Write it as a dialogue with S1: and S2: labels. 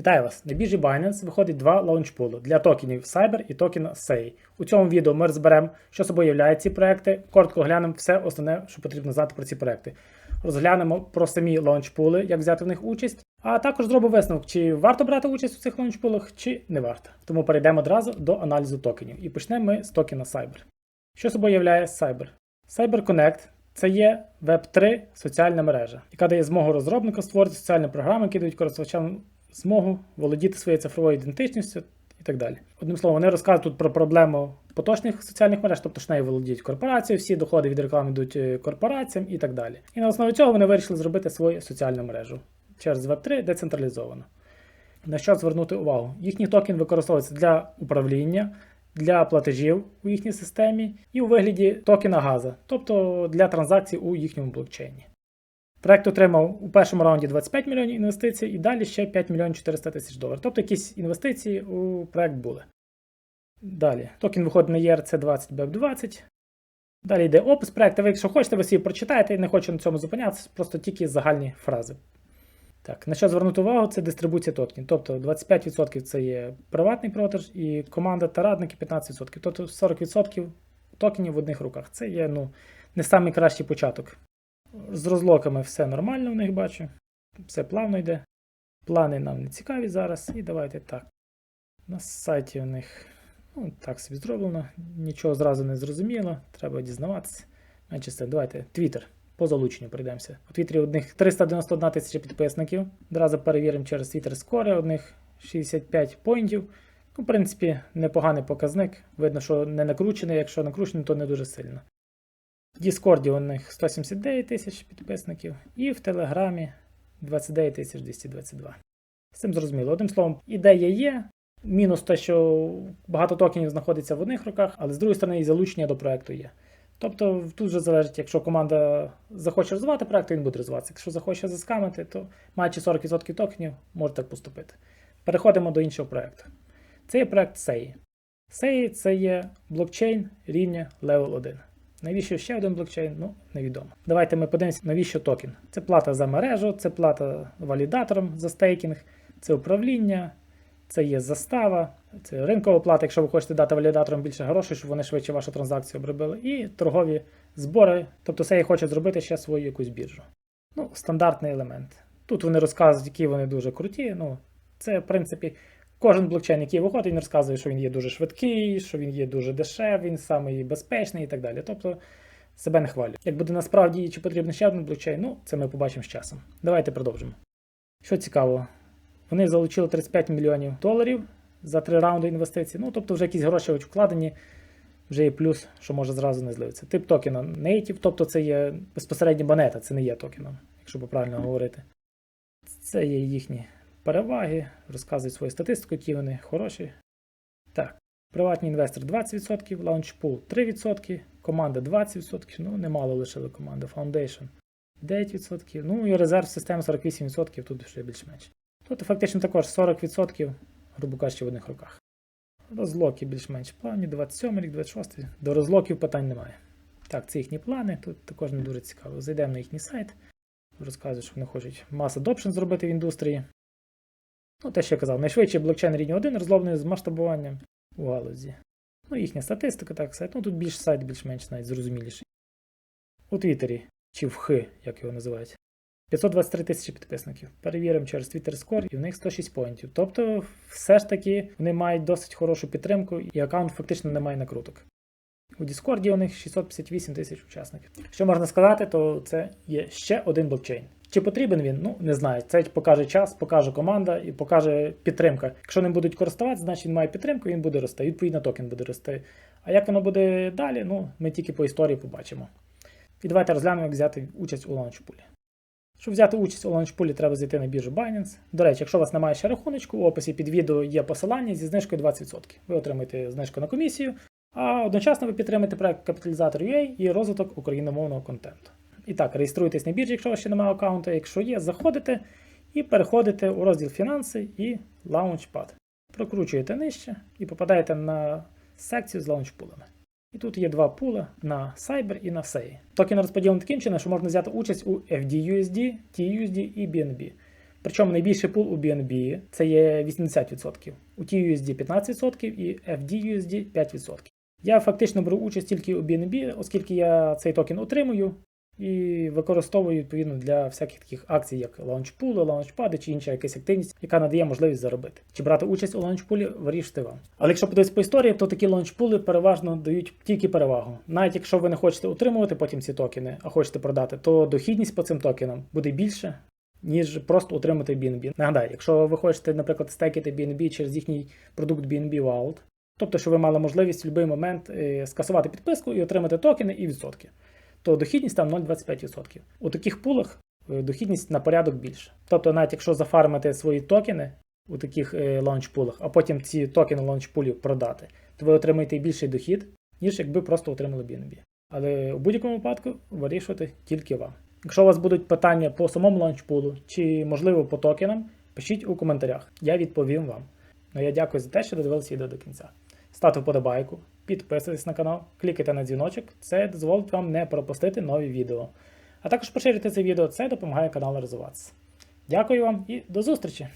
S1: Вітаю вас! На біржі Binance виходить два лаунчпули для токенів Cyber і токена SEI. У цьому відео ми розберемо, що собою являють ці проекти. Коротко оглянемо все основне, що потрібно знати про ці проекти. Розглянемо про самі лаунчпули, як взяти в них участь, а також зробимо висновок, чи варто брати участь у цих лаунчпулах, чи не варто. Тому перейдемо одразу до аналізу токенів. І почнемо ми з токена Cyber. Що собою являє Cyber? Cyber Connect це є Web3 соціальна мережа, яка дає змогу розробникам створити соціальні програми, які дають користувачам змогу володіти своєю цифровою ідентичністю і так далі. Одним словом, вони розказують тут про проблему поточних соціальних мереж, тобто що нею володіють корпорації, всі доходи від реклами йдуть е, корпораціям і так далі. І на основі цього вони вирішили зробити свою соціальну мережу через Web3 децентралізовано. На що звернути увагу? Їхній токен використовується для управління, для платежів у їхній системі і у вигляді токена газа, тобто для транзакцій у їхньому блокчейні. Проект отримав у першому раунді 25 мільйонів інвестицій і далі ще 5 мільйонів 400 тисяч доларів. Тобто якісь інвестиції у проект були. Далі. Токен виходить на ERC20 BEP20. Далі йде опис проекту. Ви, якщо хочете, ви собі прочитаєте, не хочу на цьому зупинятися, просто тільки загальні фрази. Так, на що звернути увагу, це дистрибуція токенів. Тобто 25% це є приватний продаж, і команда та радники 15%. Тобто 40% токенів в одних руках. Це є ну, не найкращий початок. З розлоками все нормально в них бачу. Все плавно йде. Плани нам не цікаві зараз. І давайте так. На сайті у них ну, так собі зроблено. Нічого зразу не зрозуміло. Треба дізнаватися. Менше давайте. Твіттер. По залученню прийдемося. У Твіттері одних 391 тисяча підписників. Одразу перевіримо через Twitter скори, одних 65 поінтів. Ну, в принципі, непоганий показник. Видно, що не накручений. Якщо накручений, то не дуже сильно. В Діскорді у них 179 тисяч підписників, і в Телеграмі 29 тисяч 222. З цим зрозуміло. Одним словом, ідея є. Мінус те, що багато токенів знаходиться в одних руках, але з другої сторони і залучення до проекту є. Тобто тут вже залежить, якщо команда захоче розвивати проект, то він буде розвиватися. Якщо захоче заскамити, то маючи 40% токенів, може так поступити. Переходимо до іншого проекту. Це є проект SEI. SEI це є блокчейн рівня Level 1. Навіщо ще один блокчейн? Ну, невідомо. Давайте ми подивимося, навіщо токен. Це плата за мережу, це плата валідатором за стейкінг, це управління, це є застава, це ринкова плата, якщо ви хочете дати валідаторам більше грошей, щоб вони швидше вашу транзакцію обробили, і торгові збори. Тобто це хоче зробити ще свою якусь біржу. Ну, стандартний елемент. Тут вони розказують, які вони дуже круті. Ну, це, в принципі, Кожен блокчейн, який виходить, він розказує, що він є дуже швидкий, що він є дуже дешевий, він самий безпечний і так далі. Тобто себе не хвалю. Як буде насправді чи потрібен ще один блокчейн, ну це ми побачимо з часом. Давайте продовжимо. Що цікаво, вони залучили 35 мільйонів доларів за три раунди інвестицій. Ну, тобто вже якісь гроші вкладені, вже є плюс, що може зразу не зливатися. Тип токена Native, тобто це є безпосередньо монета, це не є токеном, якщо правильно говорити. Це є їхні переваги, розказують свою статистику, які вони хороші. Так, приватний інвестор 20%, лаунчпул 3%, команда 20%, ну немало лишили команди, Foundation 9%, ну і резерв системи 48%, тут ще більш-менш. Тут фактично також 40%, грубо кажучи, в одних руках. Розлоки більш-менш плавні, 27 рік, 26 До розлоків питань немає. Так, це їхні плани, тут також не дуже цікаво. Зайдемо на їхній сайт, розказують, що вони хочуть мас adoption зробити в індустрії. Ну, те, що я казав, найшвидший блокчейн рівня 1 розроблений з масштабуванням у галузі. Ну, їхня статистика, так сайт. Ну тут більш сайт більш-менш навіть зрозуміліший. У Твіттері, чи в Х, як його називають. 523 тисячі підписників. Перевіримо через Twitter Score, і в них 106 поінтів. Тобто, все ж таки вони мають досить хорошу підтримку, і аккаунт фактично не має накруток. У Discord у них 658 тисяч учасників. Що можна сказати, то це є ще один блокчейн. Чи потрібен він? Ну не знаю. Це покаже час, покаже команда і покаже підтримка. Якщо ним будуть користуватися, значить він має підтримку, він буде рости. Відповідно, токен буде рости. А як воно буде далі, ну ми тільки по історії побачимо. І давайте розглянемо, як взяти участь у лаунчпулі. Щоб взяти участь у лаунчпулі, треба зайти на біржу Binance. До речі, якщо у вас немає ще рахуночку, у описі під відео є посилання зі знижкою 20%. Ви отримаєте знижку на комісію, а одночасно ви підтримаєте проект Капіталізатор UA і розвиток україномовного контенту. І так, реєструйтесь на біржі, якщо у вас ще немає аккаунту. Якщо є, заходите і переходите у розділ фінанси і Launchpad. Прокручуєте нижче і попадаєте на секцію з лаунчпулами. І тут є два пули на Cyber і на SEI. Токен розподілений таким чином, що можна взяти участь у FDUSD, TUSD і BNB. Причому найбільший пул у BNB це є 80%, у TUSD 15% і FDUSD 5%. Я фактично беру участь тільки у BNB, оскільки я цей токен отримую і використовую відповідно для всяких таких акцій, як лаунчпули, лаунчпади чи інша якась активність, яка надає можливість заробити. Чи брати участь у лаунчпулі, вирішити вам. Але якщо подивитися по історії, то такі лаунчпули переважно дають тільки перевагу. Навіть якщо ви не хочете утримувати потім ці токени, а хочете продати, то дохідність по цим токенам буде більше. Ніж просто утримати BNB. Нагадаю, якщо ви хочете, наприклад, стейкити BNB через їхній продукт BNB Vault, тобто, що ви мали можливість в будь-який момент е, скасувати підписку і отримати токени і відсотки, то дохідність там 0,25%. У таких пулах е, дохідність на порядок більше. Тобто, навіть якщо зафармити свої токени у таких е, лаунчпулах, а потім ці токени лаунчпулів продати, то ви отримаєте більший дохід, ніж якби просто отримали BNB. Але у будь-якому випадку вирішувати тільки вам. Якщо у вас будуть питання по самому лаунчпулу чи, можливо, по токенам, пишіть у коментарях, я відповім вам. Ну я дякую за те, що додивилися відео до кінця. Ставте вподобайку, підписуйтесь на канал, клікайте на дзвіночок, це дозволить вам не пропустити нові відео. А також поширюйте це відео, це допомагає каналу розвиватися. Дякую вам і до зустрічі!